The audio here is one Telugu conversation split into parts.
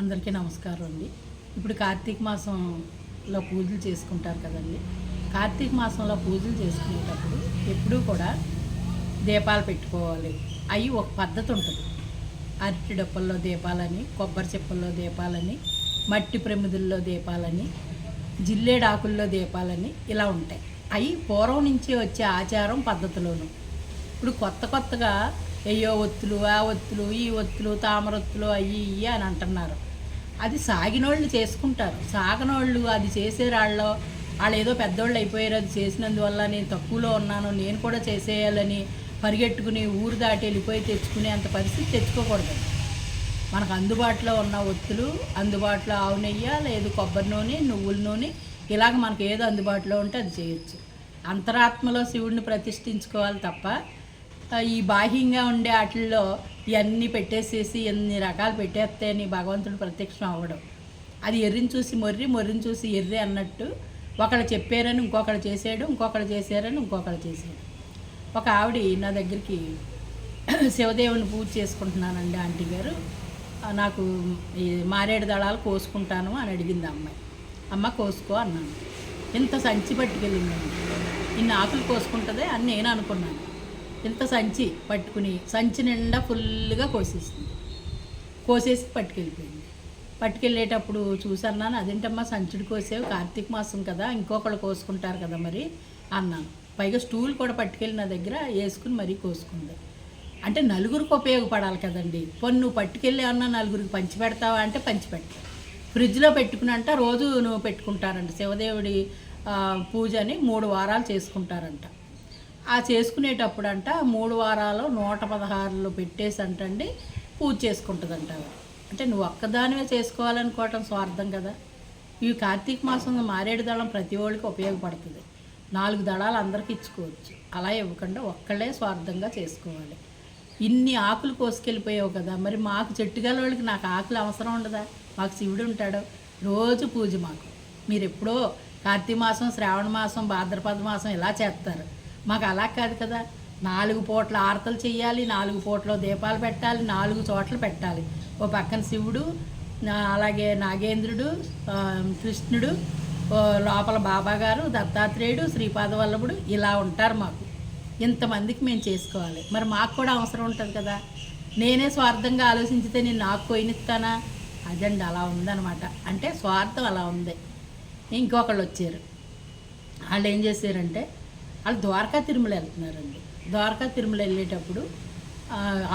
అందరికీ నమస్కారం అండి. ఇప్పుడు కార్తీక మాసంలో పూజలు చేసుకుంటారు కదండి. కార్తీక మాసంలో పూజలు చేసుకునేటప్పుడు ఎప్పుడూ కూడా దీపాలు పెట్టుకోవాలి. అవి ఒక పద్ధతి ఉంటుంది. అరటి డప్పల్లో దీపాలని కొబ్బరి చెప్పుల్లో దీపాలని మట్టి ప్రమిదుల్లో దీపాలని జిల్లేడాకుల్లో దీపాలని ఇలా ఉంటాయి. అవి పూర్వం నుంచి వచ్చే ఆచారం పద్ధతిలోను. ఇప్పుడు కొత్త కొత్తగా అయ్యో ఒత్తులు ఆ ఒత్తులు ఈ ఒత్తులు తామరొత్తులు అయ్యి ఇయ్యి అని అంటున్నారు. అది సాగినోళ్ళు చేసుకుంటారు. సాగనోళ్ళు అది చేసేరాళ్ళు వాళ్ళు ఏదో పెద్దోళ్ళు అయిపోయారు అది చేసినందువల్ల నేను తక్కువలో ఉన్నాను నేను కూడా చేసేయాలని పరిగెట్టుకుని ఊరు దాటి వెళ్ళిపోయి తెచ్చుకునే అంత పరిస్థితి తెచ్చుకోకూడదు. మనకు అందుబాటులో ఉన్న ఒత్తులు అందుబాటులో ఆవు నెయ్యి లేదు కొబ్బరి నూనె నువ్వుల నూనె ఇలాగ మనకు ఏదో అందుబాటులో ఉంటే అది చేయొచ్చు. అంతరాత్మలో శివుడిని ప్రతిష్ఠించుకోవాలి తప్ప ఈ బాహ్యంగా ఉండే వాటిల్లో ఇవన్నీ పెట్టేసేసి ఎన్ని రకాలు పెట్టేస్తే నీ భగవంతుడు ప్రత్యక్షం అవ్వడం. అది ఎర్రిని చూసి మొర్రి మొర్రిని చూసి ఎర్రి అన్నట్టు ఒకళ్ళు చెప్పారని ఇంకొకళ్ళు చేసాడు ఇంకొకళ్ళు చేశారని ఇంకొకళ్ళు చేసాడు ఒక ఆవిడ నా దగ్గరికి శివదేవుని పూజ చేసుకుంటున్నానండి ఆంటీ గారు. నాకు ఈ మారేడు దళాలు కోసుకుంటాను అని అడిగింది అమ్మాయి. అమ్మ కోసుకో అన్నాను. ఇంత సంచి పట్టుకెళ్ళిందండి. ఇన్ని ఆకులు కోసుకుంటుందే అని నేను అనుకున్నాను. ఇంత సంచి పట్టుకుని సంచి నిండా ఫుల్గా కోసేసింది. కోసేసి పట్టుకెళ్ళిపోయింది. పట్టుకెళ్ళేటప్పుడు చూసన్నాను అదేంటమ్మా సంచుడు కోసేవు? కార్తీక మాసం కదా ఇంకొకళ్ళు కోసుకుంటారు కదా మరి అన్నాను. పైగా స్టూల్ కూడా పట్టుకెళ్ళి నా దగ్గర వేసుకుని మరీ కోసుకుంది. అంటే నలుగురికి ఉపయోగపడాలి కదండి. పొన్ను నువ్వు పట్టుకెళ్ళి అన్నా నలుగురికి పంచి పెడతావా? అంటే పంచి పెట్ట ఫ్రిడ్జ్లో పెట్టుకుని అంట రోజు నువ్వు పెట్టుకుంటారంట. శివదేవుడి పూజని పూజ అని మూడు వారాలు చేసుకుంటారంట. ఆ చేసుకునేటప్పుడు అంట మూడు వారాలు నూట పదహారులో పెట్టేసి అంటండి పూజ చేసుకుంటుందంట అంటే నువ్వు ఒక్కదానివే చేసుకోవాలనుకోవటం స్వార్థం కదా. ఈ కార్తీక మాసంలో మారేడు దళం ప్రతి వాళ్ళకి ఉపయోగపడుతుంది. నాలుగు దళాలు అందరికీ ఇచ్చుకోవచ్చు. అలా ఇవ్వకుండా ఒక్కళ్ళే స్వార్థంగా చేసుకోవాలి. ఇన్ని ఆకులు కోసుకెళ్ళిపోయావు కదా మరి మాకు చెట్టుగల వాళ్ళకి నాకు ఆకులు అవసరం ఉండదా? మాకు శివుడు ఉంటాడు. రోజు పూజ మాకు. మీరు ఎప్పుడో కార్తీక మాసం శ్రావణ మాసం భాద్రపద మాసం ఇలా చేస్తారు. మాకు అలా కాదు కదా. నాలుగు పూట్ల ఆరతలు చేయాలి నాలుగు పూట్ల దీపాలు పెట్టాలి నాలుగు చోట్ల పెట్టాలి. ఓ పక్కన శివుడు అలాగే నాగేంద్రుడు కృష్ణుడు ఓ లోపల బాబా గారు దత్తాత్రేయుడు శ్రీపాదవల్లభుడు ఇలా ఉంటారు మాకు. ఇంతమందికి మేము చేసుకోవాలి. మరి మాకు కూడా అవసరం ఉంటుంది కదా. నేనే స్వార్థంగా ఆలోచించితే నేను నాకు పోయినిస్తానా అదండి అలా ఉందన్నమాట. అంటే స్వార్థం అలా ఉంది. ఇంకొకళ్ళు వచ్చారు. వాళ్ళు ఏం చేశారంటే వాళ్ళు ద్వారకా తిరుమల వెళ్తున్నారండి. ద్వారకా తిరుమల వెళ్ళేటప్పుడు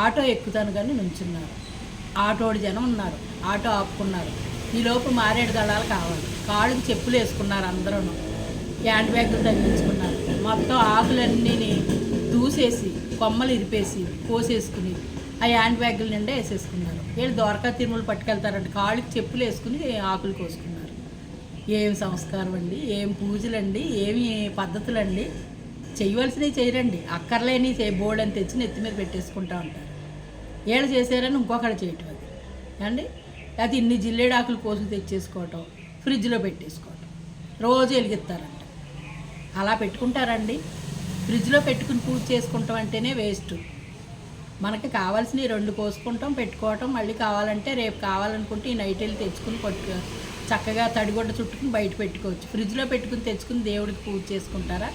ఆటో ఎక్కుతాను కానీ నుంచున్నారు. ఆటోడి జనం ఉన్నారు. ఆటో ఆపుకున్నారు. ఈలోపు మారేడు దళాలు కావాలి. కాళ్ళకి చెప్పులు వేసుకున్నారు అందరూ హ్యాండ్ బ్యాగులు తగ్గించుకున్నారు మొత్తం ఆకులన్నీ దూసేసి కొమ్మలు ఇరిపేసి కోసేసుకుని ఆ హ్యాండ్ బ్యాగుల నిండా వేసేసుకున్నారు. వీళ్ళు ద్వారకా తిరుమలు పట్టుకెళ్తారంటే. కాళ్ళకి చెప్పులు వేసుకుని ఆకులు కోసుకున్నారు. ఏం సంస్కారం అండి ఏం పూజలండి? ఏమి పద్ధతులండి? చేయవలసినవి చేయరండి. అక్కర్లేని బోర్డు అని తెచ్చి నెత్తి మీద పెట్టేసుకుంటా ఉంటారు. ఏళ్ళు చేశారని ఇంకొకళ్ళు చేయటం అది. అండి అది ఇన్ని జిల్లేడాకులు కోసులు తెచ్చేసుకోవటం ఫ్రిడ్జ్లో పెట్టేసుకోవటం. రోజు వెలిగిస్తారంట. అలా పెట్టుకుంటారండి. ఫ్రిడ్జ్లో పెట్టుకుని పూజ చేసుకుంటాం అంటేనే వేస్ట్. మనకి కావాల్సినవి రెండు కోసుకుంటాం పెట్టుకోవటం మళ్ళీ కావాలంటే రేపు కావాలనుకుంటే ఈ నైట్ వెళ్ళి తెచ్చుకుని పట్టు చక్కగా తడిగుడ్డ చుట్టుకుని బయట పెట్టుకోవచ్చు. ఫ్రిడ్జ్లో పెట్టుకుని తెచ్చుకుని దేవుడికి పూజ చేసుకుంటారా?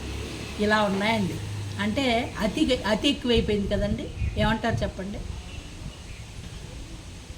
ఇలా ఉన్నాయండి. అంటే అతి అతి ఎక్కువైపోయింది కదండి? ఏమంటారు చెప్పండి?